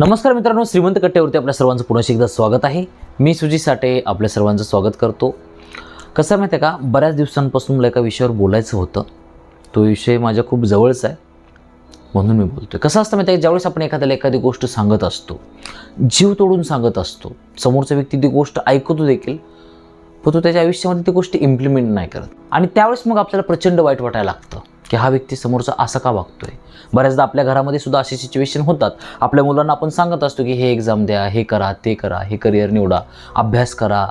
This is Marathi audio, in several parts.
नमस्कार मित्रांनो श्रीमंत कट्ट्यावरती आपल्या सर्वांचं पुन्हा एकदा स्वागत आहे. मी सुजित साठे आपल्या सर्वांचं स्वागत करतो. कसं आहे माहिती आहे का बऱ्याच दिवसांपासून मला एका विषयावर बोलायचं होतं. तो विषय माझ्या खूप जवळचा आहे म्हणून मी बोलतोय. कसं असतं माहिती आहे ज्यावेळेस आपण एखाद्याला एखादी गोष्ट सांगत असतो जीव तोडून सांगत असतो समोरचा व्यक्ती ती गोष्ट ऐकतो देखील पण तो त्याच्या आयुष्यामध्ये ती गोष्ट इम्प्लिमेंट नाही करत. आणि त्यावेळेस मग आपल्याला प्रचंड वाईट वाटायला लागतं. की हा व्यक्ती समोरचा असा का वागतोय? बऱ्याचदा आपल्या घरामध्ये सुद्धा अशी सिच्युएशन होतात. आपल्या मुलांना आपण सांगत असतो की हे एक्झाम द्या हे करा ते करा हे करिअर निवडा अभ्यास करा.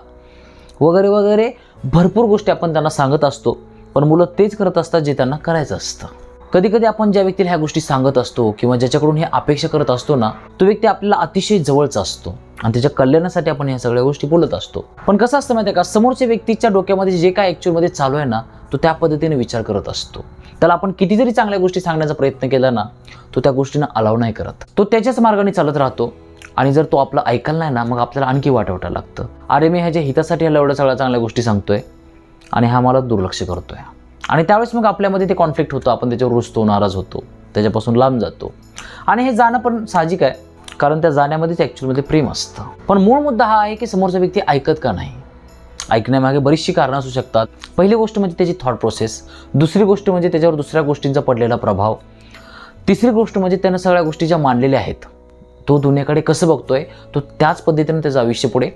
वगैरे वगैरे भरपूर गोष्टी आपण त्यांना सांगत असतो. पण मुलं तेच करत असतात जे त्यांना करायचं असतं. कधी कधी आपण ज्या व्यक्तीला ह्या गोष्टी सांगत असतो किंवा ज्याच्याकडून हे अपेक्षा करत असतो ना तो व्यक्ती आपल्याला अतिशय जवळचा असतो. आणि त्याच्या कल्याणासाठी आपण ह्या सगळ्या गोष्टी बोलत असतो. पण कसं असतं माहिती आहे का? समोरच्या व्यक्तीच्या डोक्यामध्ये जे काय ॲक्च्युअलमध्ये चालू आहे ना तो त्या पद्धतीने विचार करत असतो. त्याला आपण किती जरी चांगल्या गोष्टी सांगण्याचा प्रयत्न केला ना तो त्या गोष्टींना अलाव नाही करत. तो त्याच्याच मार्गाने चालत राहतो आणि जर तो आपलं ऐकलं नाही ना मग आपल्याला आणखी वाट वाटायला लागतं. अरे मी ह्याच्या हितासाठी ह्याला एवढ्या सगळ्या चांगल्या गोष्टी सांगतोय आणि हा मला दुर्लक्ष करतोय. आणि त्यावेळेस मग आपल्यामध्ये ते कॉन्फ्लिक्ट होतं आपण त्याच्यावर रुजतो नाराज होतो त्याच्यापासून लांब जातो. आणि हे जाणं पण साहजिक आहे कारण त्या जाण्यामध्येच ॲक्च्युअलमध्ये प्रेम असतं. पण मूळ मुद्दा हा आहे की समोरचा व्यक्ती ऐकत का नाही? ऐकण्यामागे बरीचशी कारणं असू शकतात. पहिली गोष्ट म्हणजे त्याची थॉट प्रोसेस दुसरी गोष्ट म्हणजे त्याच्यावर दुसऱ्या गोष्टींचा पडलेला प्रभाव. तिसरी गोष्ट म्हणजे त्यानं सगळ्या गोष्टी ज्या मांडलेल्या आहेत तो दुनियाकडे कसं बघतोय तो त्याच पद्धतीने त्याचं आयुष्य पुढे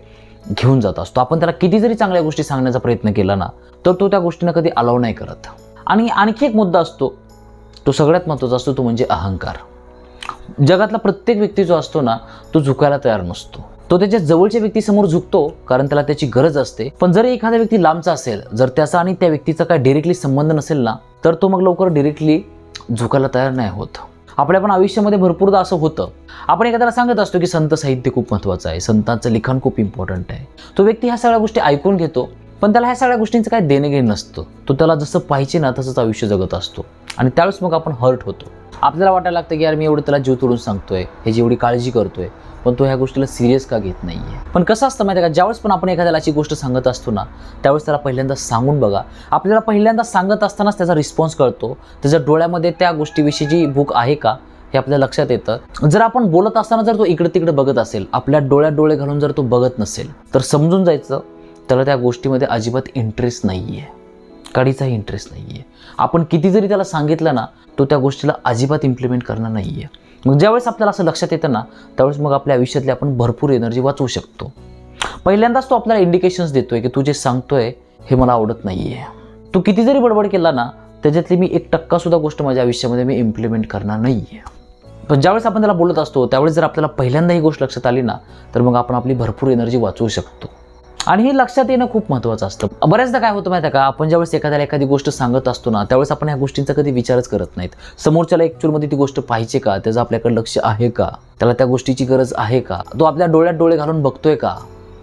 घेऊन जात असतो. आपण त्याला किती जरी चांगल्या गोष्टी सांगण्याचा प्रयत्न केला ना तर तो त्या गोष्टींना कधी अलाव नाही करत. आणि आणखी एक मुद्दा असतो तो सगळ्यात महत्त्वाचा असतो तो म्हणजे अहंकार. जगातला प्रत्येक व्यक्ती जो असतो ना तो झुकायला तयार नसतो. तो त्याच्या जवळच्या व्यक्तीसमोर झुकतो कारण त्याला त्याची गरज असते. पण जर एखादा व्यक्ती लांबचा असेल जर त्याचा आणि त्या व्यक्तीचा काय डिरेक्टली संबंध नसेल ना तर तो मग लवकर डिरेक्टली झुकायला तयार नाही होत. आपल्या पण आयुष्यामध्ये भरपूरदा असं होतं. आपण एखाद्याला सांगत असतो की संत साहित्य खूप महत्त्वाचं आहे संतांचं लिखाण खूप इम्पॉर्टंट आहे. तो व्यक्ती ह्या सगळ्या गोष्टी ऐकून घेतो पण त्याला ह्या सगळ्या गोष्टींचं काय देणं नसतं. तो त्याला जसं पाहिजे ना तसंच आयुष्य जगत असतो. आणि त्यावेळेस मग आपण हर्ट होतो. आपल्याला वाटायला लागतं की यार मी एवढं त्याला जीव तोडून सांगतोय ह्याची एवढी काळजी करतोय पण तो ह्या गोष्टीला सिरियस का घेत नाही आहे पण कसं असतं माहिती आहे का ज्यावेळेस पण आपण एखाद्याला अशी गोष्ट सांगत असतो ना त्यावेळेस त्याला पहिल्यांदा सांगून बघा. आपल्याला पहिल्यांदा सांगत असतानाच त्याचा रिस्पॉन्स कळतो. त्याच्या डोळ्यामध्ये त्या गोष्टीविषयीची भूक आहे का हे आपल्या लक्षात येतं. जर आपण बोलत असताना जर तो इकडे तिकडे बघत असेल आपल्या डोळ्यात डोळे घालून जर तो बघत नसेल तर समजून जायचं त्याला त्या गोष्टीमध्ये अजिबात इंटरेस्ट नाही आहे काडीचाही इंटरेस्ट नाही आहे आपण किती जरी त्याला सांगितलं ना तो त्या गोष्टीला अजिबात इम्प्लिमेंट करणार नाही आहे मग ज्यावेळेस आपल्याला असं लक्षात येतं ना त्यावेळेस मग आपल्या आयुष्यातली आपण भरपूर एनर्जी वाचवू शकतो. पहिल्यांदाच तो आपल्याला इंडिकेशन्स देतोय की तू जे सांगतोय हे मला आवडत नाही आहे तू किती जरी बडबड केला ना त्याच्यातली मी एक टक्कासुद्धा गोष्ट माझ्या आयुष्यामध्ये मी इम्प्लिमेंट करणार नाही आहे पण ज्यावेळेस आपण त्याला बोलत असतो त्यावेळेस जर आपल्याला पहिल्यांदा ही गोष्ट लक्षात आली ना तर मग आपण आपली भरपूर एनर्जी वाचवू शकतो. आणि हे लक्षात येणं खूप महत्त्वाचं असतं. बऱ्याचदा काय होतं माहिती आहे का? आपण ज्यावेळेस एखाद्याला एखादी गोष्ट सांगत असतो ना त्यावेळेस आपण ह्या गोष्टींचा कधी विचारच करत नाहीत. समोरच्याला ॲक्च्युअलमध्ये ती गोष्ट पाहिजे का? त्याचं आपल्याकडे लक्ष आहे का? त्याला त्या गोष्टीची गरज आहे का? तो आपल्या डोळ्यात डोळे घालून बघतोय का?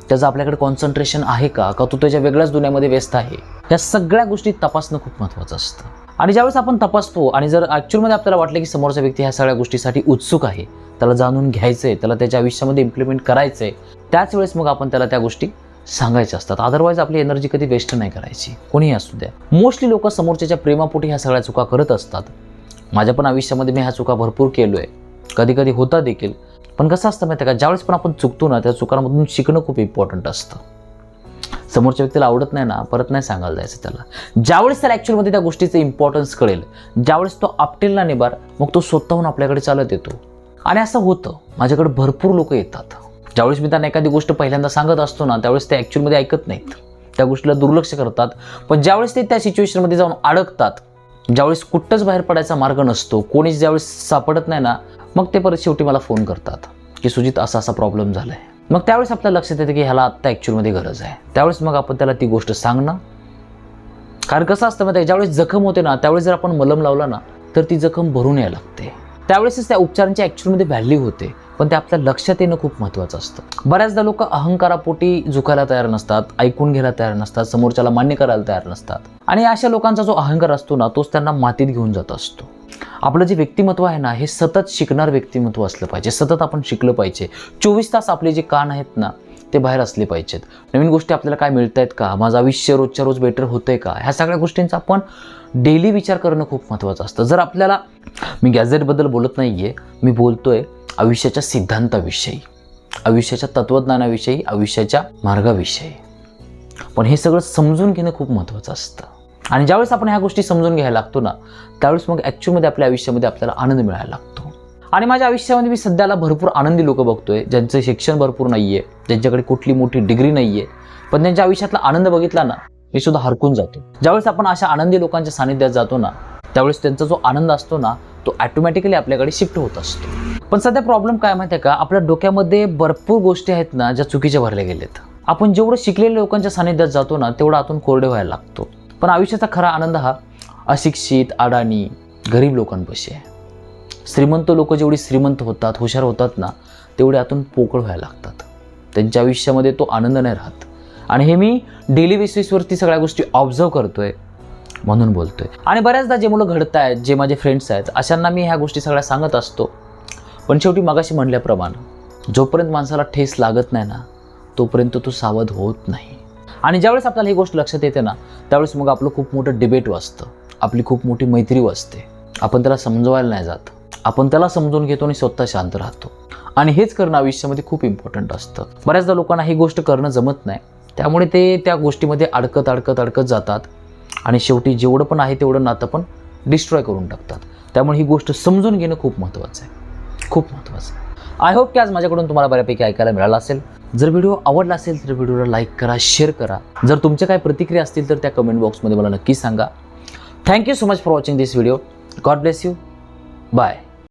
त्याचं आपल्याकडे कॉन्सन्ट्रेशन आहे का? का तो त्याच्या वेगळ्याच दुनियामध्ये व्यस्त आहे? या सगळ्या गोष्टी तपासणं खूप महत्त्वाचं असतं. आणि ज्यावेळेस आपण तपासतो आणि जर ॲक्च्युअलमध्ये आपल्याला वाटलं की समोरचा व्यक्ती ह्या सगळ्या गोष्टीसाठी उत्सुक आहे त्याला जाणून घ्यायचं आहे त्याला त्याच्या आयुष्यामध्ये इम्प्लिमेंट करायचं आहे त्याच वेळेस मग आपण त्याला त्या गोष्टी सांगायचे असतात. अदरवाईज आपली एनर्जी कधी वेस्ट नाही करायची. कोणीही असू द्या. मोस्टली लोक समोरच्याच्या प्रेमापोटी ह्या सगळ्या चुका करत असतात. माझ्या पण आयुष्यामध्ये मी ह्या चुका भरपूर केलो आहे कधी कधी होता देखील. पण कसं असतं माहिती आहे का? ज्यावेळेस पण आपण चुकतो ना त्या चुकांमधून शिकणं खूप इम्पॉर्टंट असतं. समोरच्या व्यक्तीला आवडत नाही ना परत नाही सांगायला जायचं त्याला. ज्यावेळेस त्याला ॲक्च्युअलमध्ये त्या गोष्टीचं इम्पॉर्टन्स कळेल ज्यावेळेस तो आपटेल ना निबार मग तो स्वतःहून आपल्याकडे चालत येतो. आणि असं होतं. माझ्याकडे भरपूर लोक येतात. ज्यावेळेस मी त्यांना एखादी गोष्ट पहिल्यांदा सांगत असतो ना त्यावेळेस ते ॲक्च्युअलमध्ये ऐकत नाहीत. त्या गोष्टीला दुर्लक्ष करतात. पण ज्यावेळेस ते त्या सिच्युएशनमध्ये जाऊन अडकतात ज्यावेळेस कुठंच बाहेर पडायचा मार्ग नसतो कोणीच ज्यावेळेस सापडत नाही ना मग ते परत शेवटी मला फोन करतात की सुजित असा असा प्रॉब्लेम झाला आहे मग त्यावेळेस आपल्याला लक्षात येतं की ह्याला आत्ता ॲक्च्युअलमध्ये गरज आहे. त्यावेळेस मग आपण त्याला ती गोष्ट सांगणं कारण कसं असतं माहिती ज्यावेळेस जखम होते ना त्यावेळेस जर आपण मलम लावला ना तर ती जखम भरून यायला लागते. त्यावेळेसच त्या उपचारांची ॲक्च्युअलमध्ये व्हॅल्यू होते. पण ते आपल्या लक्षात येणं खूप महत्त्वाचं असतं. बऱ्याचदा लोक अहंकारापोटी झुकायला तयार नसतात ऐकून घ्यायला तयार नसतात समोरच्याला मान्य करायला तयार नसतात. आणि अशा लोकांचा जो अहंकार असतो ना तोच त्यांना मातीत घेऊन जात असतो. आपलं जे व्यक्तिमत्व आहे ना हे सतत शिकणार व्यक्तिमत्व असलं पाहिजे. सतत आपण शिकलं पाहिजे. चोवीस तास आपले जे कान आहेत ना ते बाहेर असले पाहिजेत. नवीन गोष्टी आपल्याला काय मिळत आहेत का? माझं आयुष्य रोजच्या रोज बेटर होतंय का? ह्या सगळ्या गोष्टींचा आपण डेली विचार करणं खूप महत्त्वाचं असतं. जर आपल्याला मी गॅझेटबद्दल बोलत नाही आहे मी बोलतोय आयुष्याच्या सिद्धांताविषयी आयुष्याच्या तत्त्वज्ञानाविषयी आयुष्याच्या मार्गाविषयी. पण हे सगळं समजून घेणं खूप महत्त्वाचं असतं. आणि ज्यावेळेस आपण ह्या गोष्टी समजून घ्यायला लागतो ना त्यावेळेस मग ॲक्च्युअलमध्ये आपल्या आयुष्यामध्ये आपल्याला आनंद मिळायला लागतो. आणि माझ्या आयुष्यामध्ये मी सध्याला भरपूर आनंदी लोक बघतोय ज्यांचं शिक्षण भरपूर नाही आहे ज्यांच्याकडे कुठली मोठी डिग्री नाही आहे पण त्यांच्या आयुष्यातला आनंद बघितला ना मी सुद्धा हरकून जातो. ज्यावेळेस आपण अशा आनंदी लोकांच्या सानिध्यात जातो ना त्यावेळेस त्यांचा जो आनंद असतो ना तो ॲटोमॅटिकली आपल्याकडे शिफ्ट होत असतो. पण सध्या प्रॉब्लेम काय माहिती आहे का? आपल्या डोक्यामध्ये भरपूर गोष्टी आहेत ना ज्या चुकीच्या भरल्या गेलेत. आपण जेवढं शिकलेल्या लोकांच्या सानिध्यात जातो ना तेवढं आतून कोरडे व्हायला लागतो. पण आयुष्याचा खरा आनंद हा अशिक्षित अडाणी गरीब लोकांपाशी आहे. श्रीमंत लोक जेवढी श्रीमंत होतात हुशार होतात ना तेवढे आतून पोकळ व्हायला लागतात. त्यांच्या आयुष्यामध्ये तो आनंद नाही राहत. आणि हे मी डेली बेसिसवरती सगळ्या गोष्टी ऑब्झर्व आहे म्हणून बोलतोय. आणि बऱ्याचदा जे मुलं घडत आहेत जे माझे फ्रेंड्स आहेत अशांना मी ह्या गोष्टी सगळ्या सांगत असतो. पण शेवटी मगाशी म्हणल्याप्रमाणे जोपर्यंत माणसाला ठेस लागत नाही ना तोपर्यंत तो सावध होत नाही. आणि ज्यावेळेस आपल्याला ही गोष्ट लक्षात येते ना त्यावेळेस मग आपलं खूप मोठं डिबेट वाचतं. आपली खूप मोठी मैत्री वाचते. आपण त्याला समजवायला नाही जात. आपण त्याला समजून घेतो आणि स्वतः शांत राहतो. आणि हेच करणं आयुष्यामध्ये खूप इम्पॉर्टंट असतं. बऱ्याचदा लोकांना ही गोष्ट करणं जमत नाही. त्यामुळे ते त्या गोष्टीमध्ये अडकत अडकत अडकत जातात. आणि शेवटी जेवढं पण आहे तेवढं नातं पण डिस्ट्रॉय करून टाकतात. त्यामुळे ही गोष्ट समजून घेणं खूप महत्त्वाचं आहे. खूप महत्त्वाचं आहे. आय होप की आज माझ्याकडून तुम्हाला बऱ्यापैकी ऐकायला मिळाला असेल. जर व्हिडिओ आवडला असेल तर व्हिडिओला लाईक करा शेअर करा. जर तुमच्या काही प्रतिक्रिया असतील तर त्या कमेंट बॉक्समध्ये मला नक्की सांगा. Thank you so much for watching this video God bless you bye